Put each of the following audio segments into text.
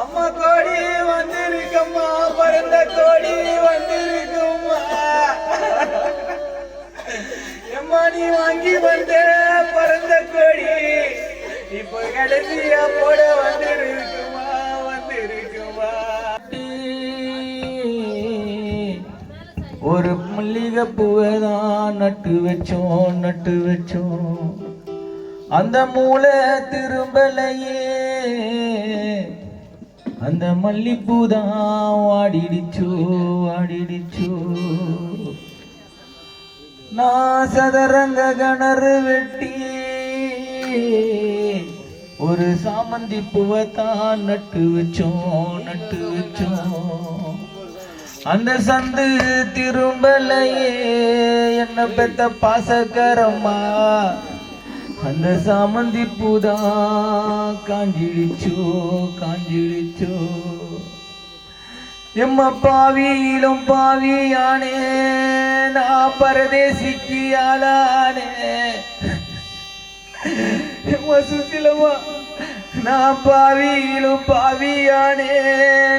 அம்மா கோடி வந்திருக்கம்மா பிறந்த கோடி வந்திருக்கும்மா. எம்மா நீ வாங்கி வந்த பிறந்த கோடி இப்போ கடைசியா போட வந்திருக்குமா வந்திருக்குமா ஒரு மல்லிகை பூவை தான் நட்டு வச்சோம் நட்டு வச்சோம். அந்த மூளை திரும்பலையே. அந்த மல்லிப்பூ தான் வாடிடுச்சோ வாடிடுச்சோ. நான் சதரங்க கிணறு வெட்டி ஒரு சாமந்தி பூவை தான் நட்டு வச்சோம் நட்டு வச்சோம். அந்த சந்து திரும்பலையே என்ன பெத்த பாசக்கரம்மா. அந்த சாமந்தி பூதா காஞ்சிடுச்சோ காஞ்சிடுச்சோ எம்ம பாவியிலும் பாவியானே நான் பரதேசிக்கு ஆளானே. எம்ம சுசிலமா நான் பாவியிலும் பாவியானே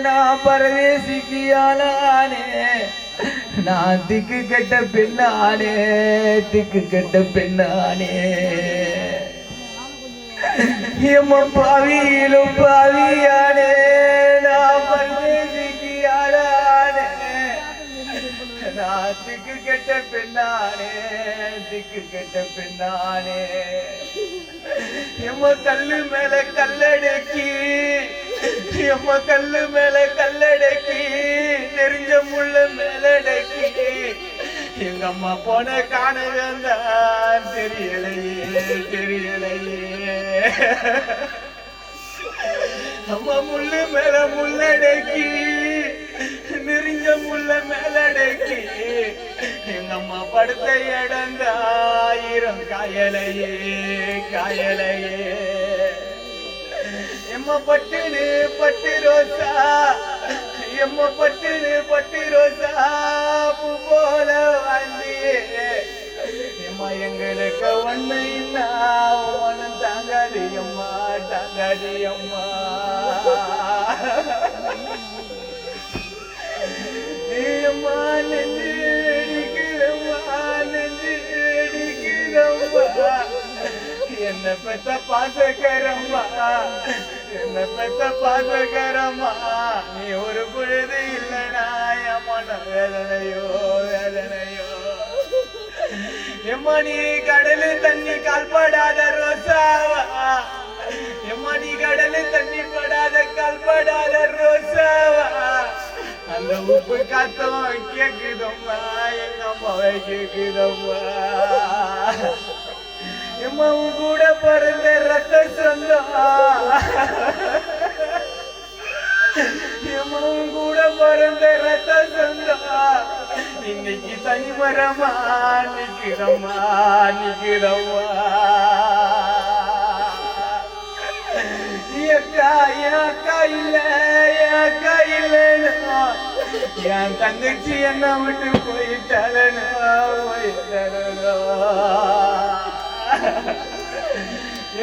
நான் பரதேசிக்கு ஆளானே. நான் திக்கு கெட்ட பெண்ணானே திக்கு கெட்ட பெண்ணானே. எம்ம பாவியிலும் பாவியானே நான் பரதேசிக்கு ஆளானே நான் திக்கு கெட்ட பெண்ணானே திக்கு கெட்ட பெண்ணானே எம்ம கல்லு மேல கல்லடக்கி எம்ம கல்லு மேல கல்லடக்கி நெறிஞ்ச முள்ள மேலடக்கி எங்க அம்மா போன காண காணதான் தெரியலையே தெரியலையே அம்மா முள்ளு மேல முள்ளடக்கி நெறிஞ்ச முள்ள மேலடக்கி. எங்க அம்மா படுத்த இடந்த ஆயிரம் காயலையே காயலையே. எம்ம பட்டுனு பட்டு ரோசா எம்ம பட்டுனு பட்டு ரோசா. என்ன பெத்த பாசகரம்மா? என்ன பெத்த பாசகரம்மா? நீ ஒரு பொழுது இல்லைனா மன வேதனையோ வேதனையோ. எம்மா நீ கடலு தண்ணி கால்படாத ரோசாவா? எம்மா நீ கடலு தண்ணி படாத கால்படாத ரோசாவா? அந்த உப்பு காத்தம் கேக்குதம்மா எங்க அம்மாவை கேக்குதம்மா. எம்மாவும் கூட பிறந்த ரத்த சொந்தம் எம்மாவும் கூட பிறந்த ரத்த சொந்தம் இன்னைக்கு தனி மரமா நிக்கிறம்மா நிக்கிறம்மா அக்கா என் அக்கா இல்ல என் அக்கா இல்லைன்னா என் தங்கச்சி என்ன விட்டு போயிட்டாலனா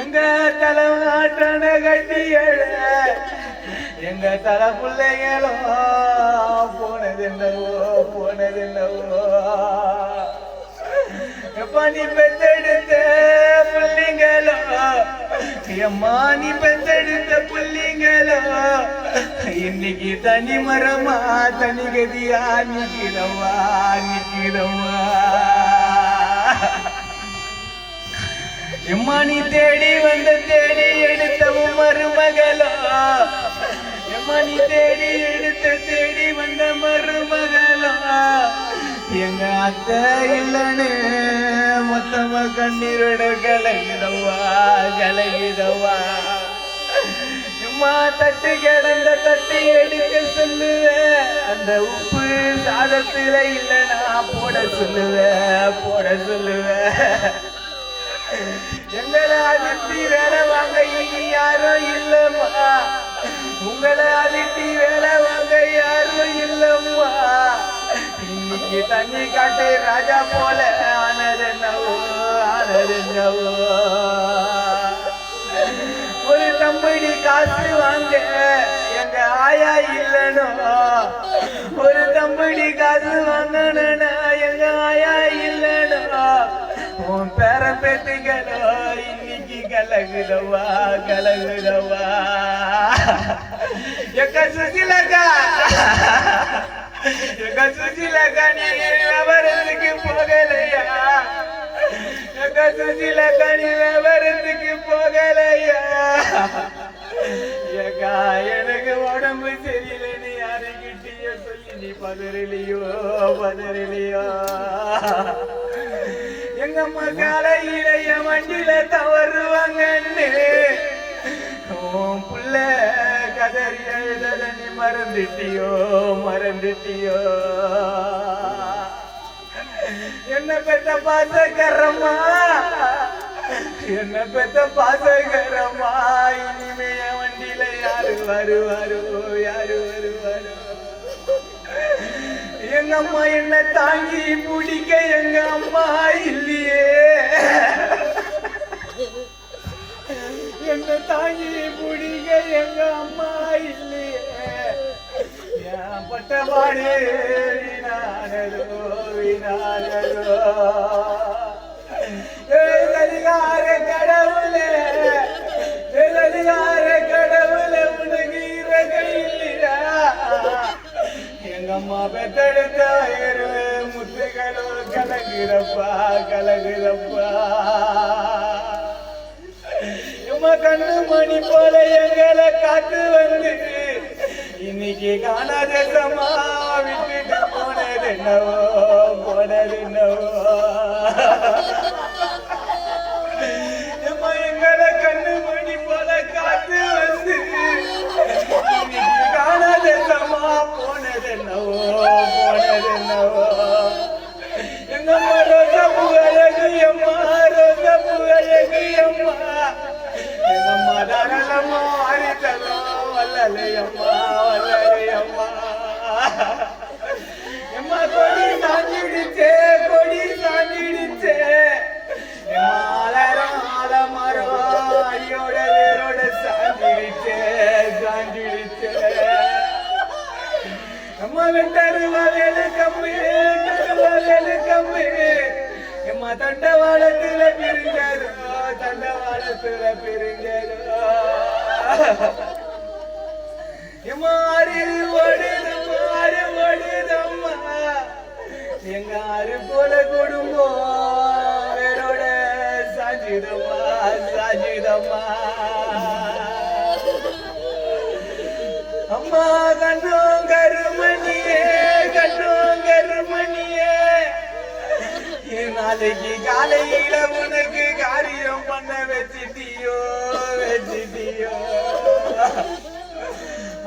எங்க தலை மாட்டான கட்டி எழ எங்க தலை பிள்ளைங்களும் போனது என்னவோ போனது என்னவோ எப்ப நீ பெத்தெடுத்த புள்ளிங்களோ எம்மா நீ பெத்தெடுத்த புள்ளிங்களோ இன்னைக்கு தனி மரமா தனி கதியா நிக்கிறவா நிக்கிறவா எம்மானி நீ தேடி வந்த தேடி எடுத்தவும் மருமகளோ. எம்மானி தேடி எடுத்த தேடி வந்த மருமகளோ. எங்க அத்தை இல்லைன்னு மொத்தமா கண்ணீரோட கலகிதவா கலகிதவா எம்மா தட்டு கிடந்த தட்டு எடுக்க சொல்லுவேன் அந்த உப்பு சாதத்துல இல்லைன்னா போட சொல்லுவேன் போட சொல்லுவேன் எங்களை அதிர்த்தி வேலை வாங்க இனி யாரும் இல்லம்மா. உங்களை அதிர்த்தி வேலை வாங்க யாரும் இல்லம்மா. இன்னைக்கு தண்ணி காட்டு ராஜா போல ஆனது நவோ ஆனது ஒரு தம்படி காசு வாங்க எங்க ஆயா இல்லனோ. ஒரு தம்படி காசு வாங்கணும்னா உன் பேர பேத்துகளோ இன்னைக்கு கலகுதவா கலகுதவா? எக்க சுசிலக்கா எக்க சுசிலக்கா நீ விவரத்துக்கு போகலையா? எக்க சுசிலக்கா நீ விவரத்துக்கு போகலையா? ஏக்கா எனக்கு உடம்பு சரியில்லைன்னு யாருக்கிட்டேயே சொல்லி நீ பதறிலையோ பதறிலையோ? எங்க அம்மா காலையில என் தவறுவாங்கன்னு புள்ள கதறி எழுதல நீ மறந்துட்டியோ மறந்துட்டியோ? என்ன பெத்த பாசகரமா என்ன பெத்த பாசகரமா இனிமே என் வண்டியில யாரு வருவாரோ யாரு வருவாரோ? எங்க அம்மா என்ன தாங்கி பிடிக்க என் பட்டபாடு வீணானதோ வீணானதோ கடவுளே ஏய் கடவுளே உனக்கு இறகை இல்லையா எங்க பெத்தெடுத்த வயிறு முத்துகளோ எம்மா கண்ணு மணி போல எங்களை காத்து வந்து இன்னைக்கு காணாத சமா விட்டுட்டு போனது என்னவோ போனது என்னவோ எங்களை கண்ணு மணி போல காத்து வந்து இன்னைக்கு போனது என்னவோ போனது என்னவோ அம்மா ரோசா அம்மா அம்மா தாராளமா தண்டவாளத்துல பிரிஞ்சாரோ தண்டவாளத்துல பிரிஞ்சாரோ எம்மா ஓடுது ஆறு ஓடுதம்மா எங்க ஆறு போல குடும்பம் வேரோட சாஞ்சிதம்மா சாஞ்சிதம்மா. அம்மா கண்ணோ நாளைக்கு காலையில உனக்கு காரியம் பண்ண வச்சிட்டியோ வச்சிட்டியோ.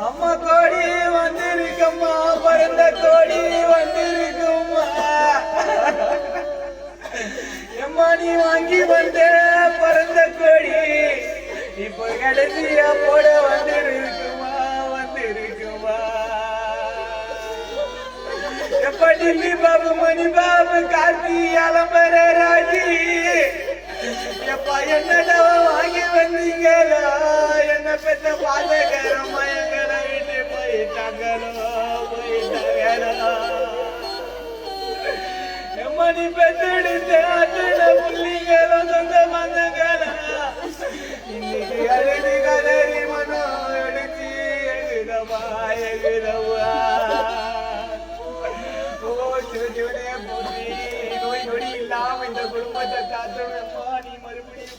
அம்மா கோடி வந்திருக்கம்மா பிறந்த கோடி வந்திருக்கும்மா. எம்மா நீ வாங்கி வந்த பிறந்த கோடி இப்போ கடைசியா போட சொல்லி பாபு மணி பாபு கார்த்தி அலம்பர ராஜி. எப்பா என்னடா வாங்கி வந்தீங்களா? என்ன பெற்ற பாதகரமா எங்களை விட்டு போயிட்டாங்களோ? போயிட்டாங்களா? மணி பெற்றெடுத்த அத்தனை புள்ளிங்களும் சொந்த பந்தங்களா? இன்னைக்கு அழுது கதறி மனம் எடுத்து எழுதவா எழுதவா? ஓ போற்றி நோய் நொடி இல்லாம இந்த குடும்பத்தை நீ மறுபடியும்